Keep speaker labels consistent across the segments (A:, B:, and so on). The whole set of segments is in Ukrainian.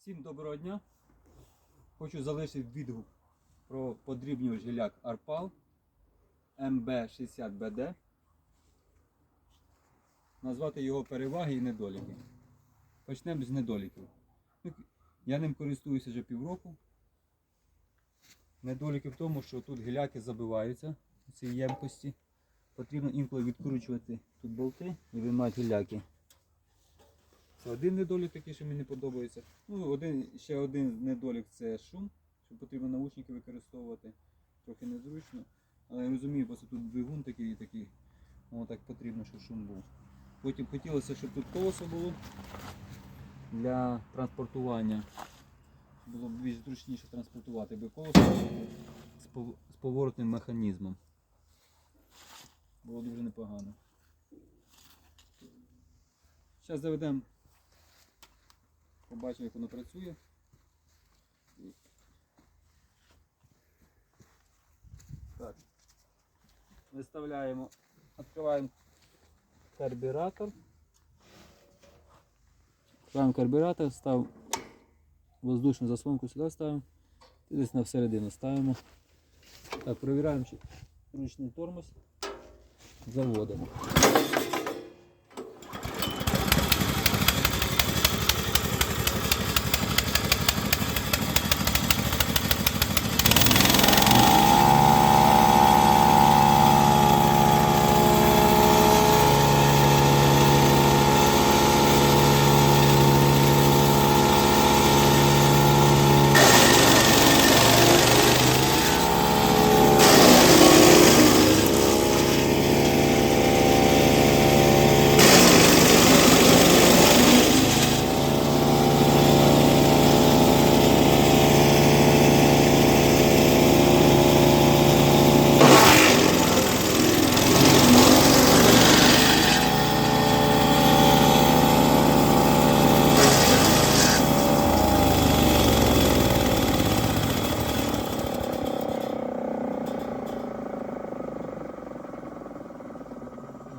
A: Всім доброго дня. Хочу залишити відгук про подрібнювач гіляк Арпал МБ60БД. Назвати його переваги і недоліки. Почнемо з недоліків. Ну, Я ним користуюся вже півроку. Недоліки в тому, що тут гіляки забиваються у цій ємкості. Потрібно інколи відкручувати тут болти і виймати гіляки. Це один недолік такий, що мені подобається. Ну, один, ще один недолік це шум, що потрібно наушники використовувати. Трохи незручно. Але я розумію, просто тут двигун такий такий. Воно так потрібно, щоб шум був. Потім хотілося, щоб тут колесо було для транспортування. Було б більш зручніше транспортувати би колесо з поворотним механізмом. Було дуже непогано. Зараз заведемо, побачимо, як воно працює. Так. Виставляємо, відкриваємо карбюратор. Відкриваємо карбюратор, став воздушну заслонку сюди ставимо. І десь на всередину ставимо. Так, перевіряємо, чи ручний тормоз. Заводимо.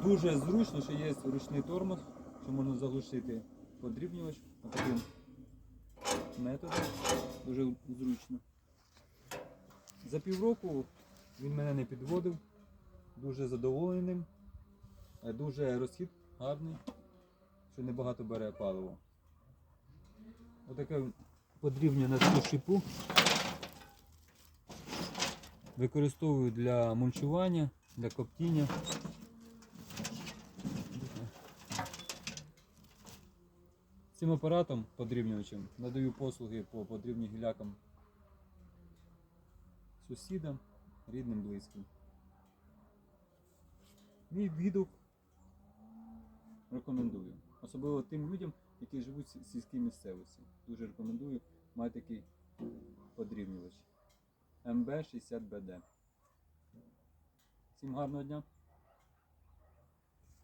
A: Дуже зручно, що є ручний тормоз, що можна заглушити подрібнювач таким методом. Дуже зручно. За півроку він мене не підводив, дуже задоволений ним, Е, дуже розхід гарний, що небагато бере паливо. Отаке подрібнює на цю шипу. Використовую для мульчування, для коптіння. Цим апаратом подрібнювачем надаю послуги по подрібним гілякам сусідам, рідним, близьким. Мій відгук рекомендую. Особливо тим людям, які живуть в сільській місцевості. Дуже рекомендую мати такий подрібнювач. МБ60БД. Всім гарного дня!